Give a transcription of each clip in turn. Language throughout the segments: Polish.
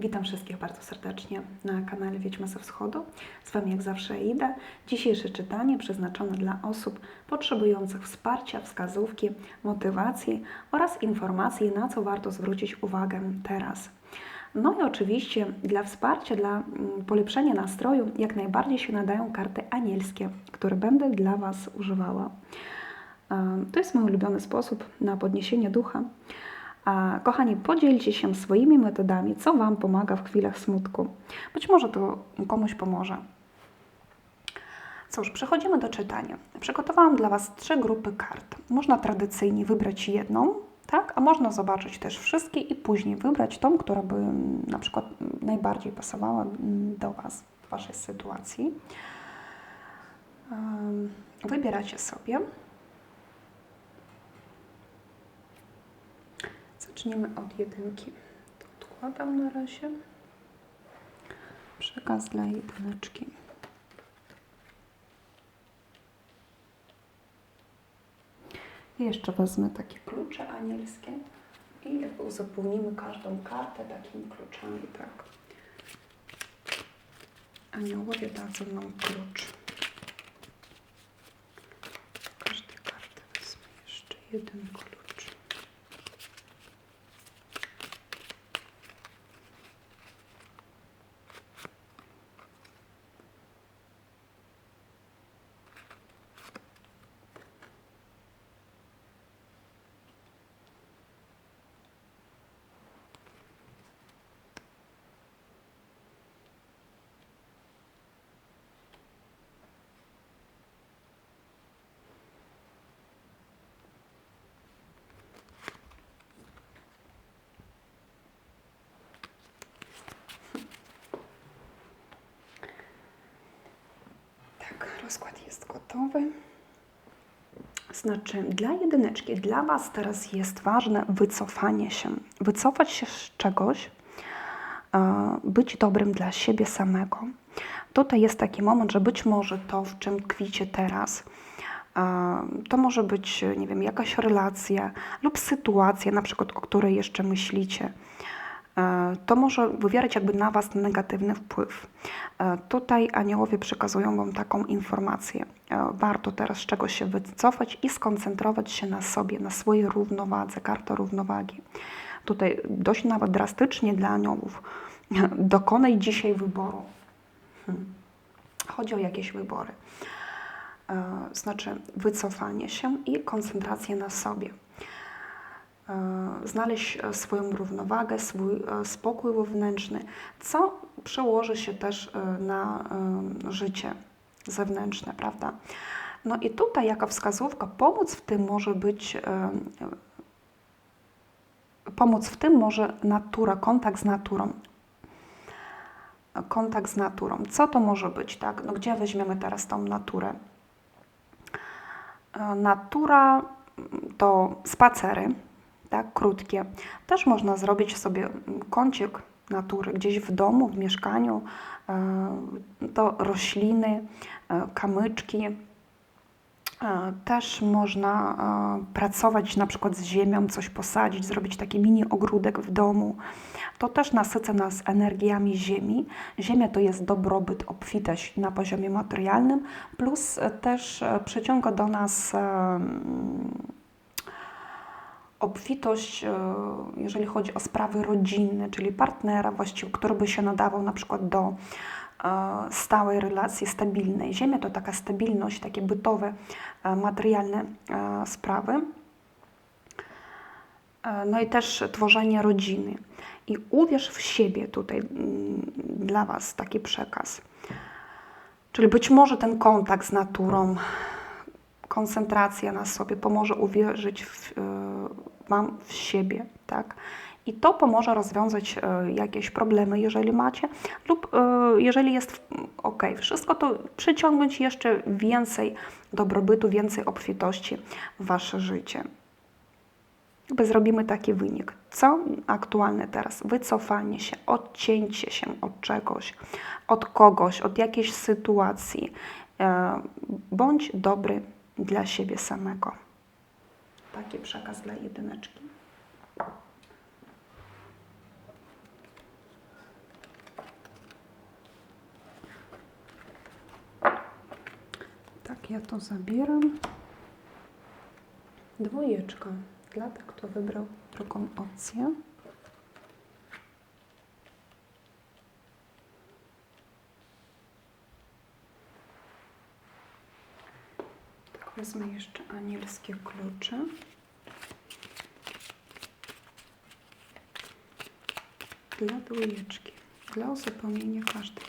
Witam wszystkich bardzo serdecznie na kanale Wiedźma ze Wschodu. Z Wami jak zawsze Ida. Dzisiejsze czytanie przeznaczone dla osób potrzebujących wsparcia, wskazówki, motywacji oraz informacji, na co warto zwrócić uwagę teraz. No i oczywiście dla wsparcia, dla mm, polepszenia nastroju jak najbardziej się nadają karty anielskie, które będę dla Was używała. To jest mój ulubiony sposób na podniesienie ducha. Kochani, podzielcie się swoimi metodami, co Wam pomaga w chwilach smutku. Być może to komuś pomoże. Cóż, przechodzimy do czytania. Przygotowałam dla Was trzy grupy kart. Można tradycyjnie wybrać jedną, tak? a można zobaczyć też wszystkie i później wybrać tą, która by mm, na przykład mm, najbardziej pasowała mm, do Was, Waszej sytuacji. Wybieracie sobie. Zaczniemy od jedynki. Odkładam na razie. Przekaz dla jedyneczki. I jeszcze wezmę takie klucze anielskie i uzupełnimy każdą kartę takimi kluczami, tak. Aniołowie dadzą nam klucz. Każdej karty wezmę jeszcze jeden klucz. Tak, rozkład jest gotowy. Znaczy, dla jedyneczki, dla Was teraz jest ważne wycofanie się. Wycofać się z czegoś, być dobrym dla siebie samego. Tutaj jest taki moment, że być może to, w czym tkwicie teraz, to może być, nie wiem, jakaś relacja lub sytuacja, na przykład, o której jeszcze myślicie. E, To może wywierać jakby na Was negatywny wpływ. E, Tutaj aniołowie przekazują Wam taką informację. E, Warto teraz z czegoś się wycofać i skoncentrować się na sobie, na swojej równowadze, karta równowagi. Tutaj dość nawet drastycznie dla aniołów. Dokonaj dzisiaj wyboru. Hmm. Chodzi o jakieś wybory. Znaczy wycofanie się i koncentrację na sobie znaleźć e, swoją równowagę, swój e, spokój wewnętrzny, co przełoży się też e, na e, życie zewnętrzne, prawda? No i tutaj jaka wskazówka, pomóc w tym może być, e, e, pomóc w tym może natura, kontakt z naturą. Kontakt z naturą. Co to może być, tak? No gdzie weźmiemy teraz tą naturę? E, Natura to spacery, tak, krótkie. Też można zrobić sobie mm, kącik natury gdzieś w domu, w mieszkaniu. E, To rośliny, e, kamyczki. E, Też można e, pracować na przykład z ziemią, coś posadzić, zrobić taki mini ogródek w domu. To też nasyca nas energiami ziemi. Ziemia to jest dobrobyt, obfitość na poziomie materialnym, plus e, też e, przyciąga do nas e, obfitość, e, jeżeli chodzi o sprawy rodzinne, czyli partnera właściwie, który by się nadawał na przykład do e, stałej relacji, stabilnej. Ziemia to taka stabilność, takie bytowe, e, materialne sprawy. No i też tworzenie rodziny. I uwierz w siebie tutaj mm, dla Was taki przekaz. Czyli być może ten kontakt z naturą, koncentracja na sobie pomoże uwierzyć w, Wam w siebie, tak? I to pomoże rozwiązać e, jakieś problemy, jeżeli macie, lub e, jeżeli jest ok, wszystko to przyciągnąć jeszcze więcej dobrobytu, więcej obfitości w Wasze życie. Jakby zrobimy taki wynik. Co aktualne teraz? Wycofanie się, odcięcie się od czegoś, od kogoś, od jakiejś sytuacji. E, Bądź dobry dla siebie samego. Taki przekaz dla jedyneczki. Tak, ja to zabieram. Dwójeczka dla tych, kto wybrał drugą opcję. Wezmę jeszcze anielskie klucze. Dla dwójeczki, dla uzupełnienia każdej.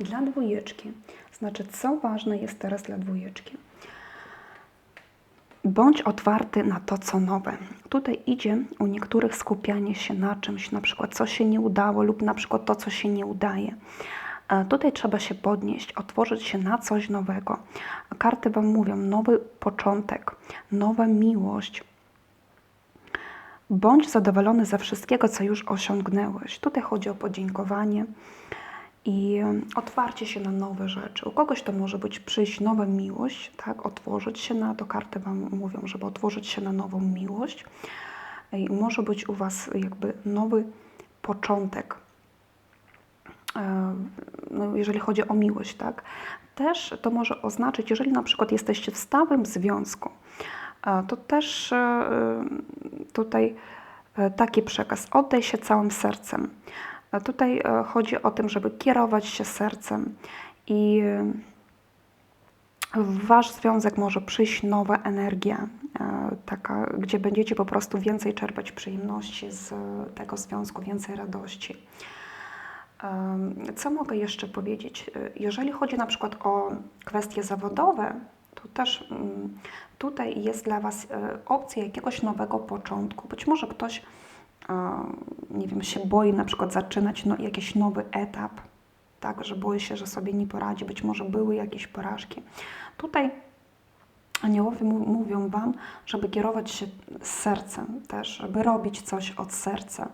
Dla dwójeczki, znaczy co ważne jest teraz dla dwójeczki? Bądź otwarty na to, co nowe. Tutaj idzie u niektórych skupianie się na czymś, na przykład co się nie udało lub na przykład to, co się nie udaje. E, Tutaj trzeba się podnieść, otworzyć się na coś nowego. Karty Wam mówią nowy początek, nowa miłość. Bądź zadowolony ze wszystkiego, co już osiągnęłeś. Tutaj chodzi o podziękowanie i otwarcie się na nowe rzeczy. U kogoś to może być przyjść nowa miłość, tak? Otworzyć się na to. Karty Wam mówią, żeby otworzyć się na nową miłość. I może być u Was jakby nowy początek. E, No, jeżeli chodzi o miłość, tak? Też to może oznaczyć, jeżeli na przykład jesteście w stałym związku, e, to też e, tutaj e, taki przekaz. Oddaj się całym sercem. E, Tutaj e, chodzi o tym, żeby kierować się sercem i e, w Wasz związek może przyjść nowa energia, e, taka, gdzie będziecie po prostu więcej czerpać przyjemności z tego związku, więcej radości. Co mogę jeszcze powiedzieć? E, Jeżeli chodzi na przykład o kwestie zawodowe, to też mm, tutaj jest dla Was e, opcja jakiegoś nowego początku. Być może ktoś, e, nie wiem, się boi na przykład zaczynać no, jakiś nowy etap, tak, że boi się, że sobie nie poradzi. Być może były jakieś porażki. Tutaj aniołowie mówią Wam, żeby kierować się sercem też, żeby robić coś od serca.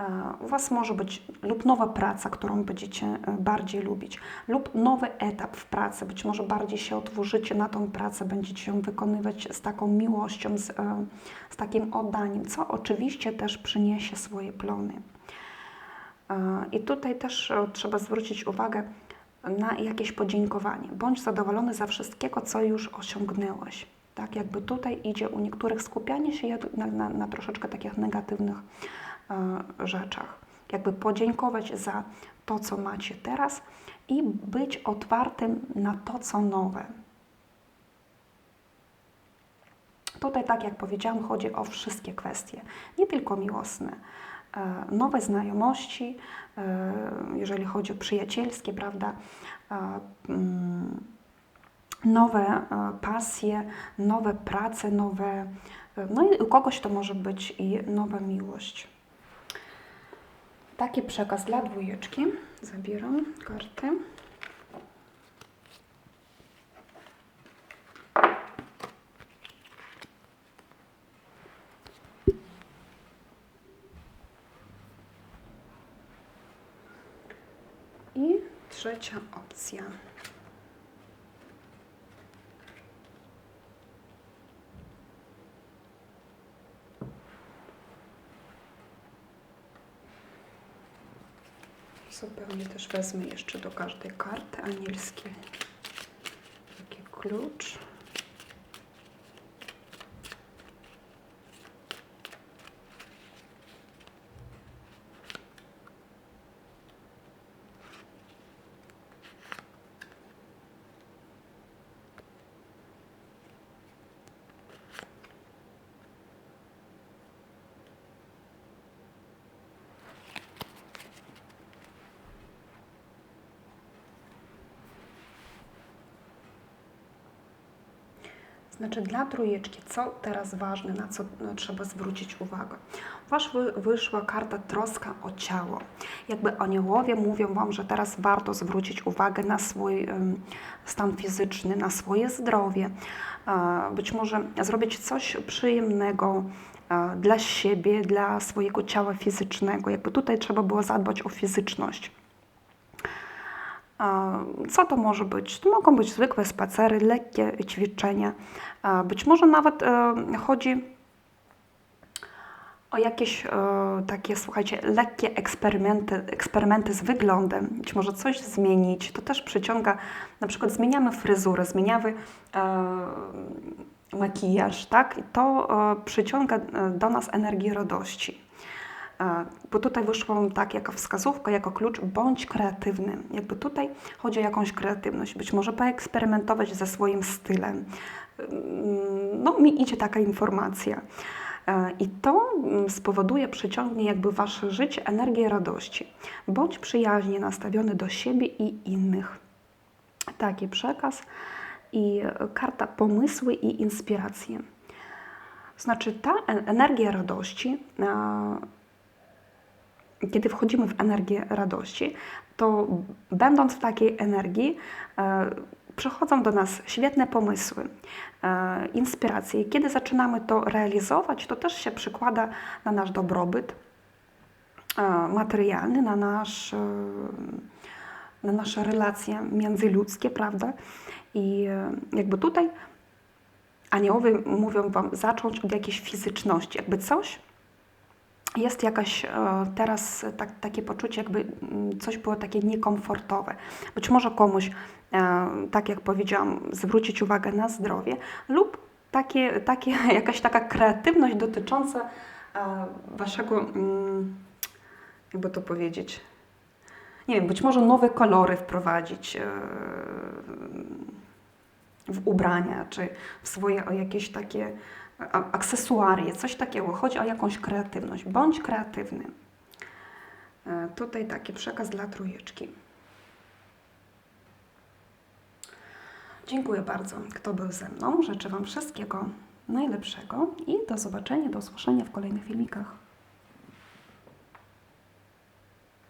E, U Was może być lub nowa praca, którą będziecie e, bardziej lubić, lub nowy etap w pracy. Być może bardziej się otworzycie na tą pracę, będziecie ją wykonywać z taką miłością, z, e, z takim oddaniem, co oczywiście też przyniesie swoje plony. I tutaj też trzeba zwrócić uwagę na jakieś podziękowanie. Bądź zadowolony za wszystkiego, co już osiągnęłeś. Tak, jakby tutaj idzie u niektórych skupianie się na, na, na troszeczkę takich negatywnych rzeczach. Jakby podziękować za to, co macie teraz i być otwartym na to, co nowe. Tutaj, tak jak powiedziałam, chodzi o wszystkie kwestie, nie tylko miłosne. E, Nowe znajomości, e, jeżeli chodzi o przyjacielskie, prawda? E, mm, Nowe e, pasje, nowe prace, nowe. e, No i u kogoś to może być i nowa miłość. Taki przekaz dla dwójeczki. Zabieram karty. I trzecia opcja. Zupełnie też wezmę jeszcze do każdej karty anielskie taki klucz. Znaczy dla trójeczki, co teraz ważne, na co trzeba zwrócić uwagę? Wasz wy, wyszła karta troska o ciało. Jakby aniołowie mówią Wam, że teraz warto zwrócić uwagę na swój stan fizyczny, na swoje zdrowie. Być może zrobić coś przyjemnego dla siebie, dla swojego ciała fizycznego. Jakby tutaj trzeba było zadbać o fizyczność. Co to może być? To mogą być zwykłe spacery, lekkie ćwiczenia. Być może nawet e, chodzi o jakieś e, takie, słuchajcie, lekkie eksperymenty, eksperymenty z wyglądem. Być może coś zmienić. To też przyciąga, na przykład zmieniamy fryzurę, zmieniamy e, makijaż, tak? I to przyciąga do nas energię radości. E, Bo tutaj wyszło mi tak, jako wskazówka, jako klucz, bądź kreatywny. Jakby tutaj chodzi o jakąś kreatywność, być może poeksperymentować ze swoim stylem. Mm, No, mi idzie taka informacja. E, I to mm, spowoduje, przyciągnie jakby Wasze życie energię radości. Bądź przyjaźnie nastawiony do siebie i innych. Taki przekaz i karta pomysły i inspiracje. Znaczy ta energia radości e, kiedy wchodzimy w energię radości, to będąc w takiej energii, e, przychodzą do nas świetne pomysły, e, inspiracje. I kiedy zaczynamy to realizować, to też się przykłada na nasz dobrobyt e, materialny, na, nasz, na nasze relacje międzyludzkie, prawda? I jakby tutaj aniołowie mówią Wam zacząć od jakiejś fizyczności, jakby coś, jest jakaś e, teraz tak, takie poczucie, jakby mm, coś było takie niekomfortowe. Być może komuś, e, tak jak powiedziałam, zwrócić uwagę na zdrowie lub takie, takie, jakaś taka kreatywność dotycząca e, waszego, mm, jakby to powiedzieć, nie wiem, być może nowe kolory wprowadzić w ubrania, czy w swoje jakieś takie akcesuarie, coś takiego. Chodzi o jakąś kreatywność. Bądź kreatywny. E, Tutaj taki przekaz dla trójeczki. Dziękuję bardzo, kto był ze mną. Życzę Wam wszystkiego najlepszego i do zobaczenia, do usłyszenia w kolejnych filmikach.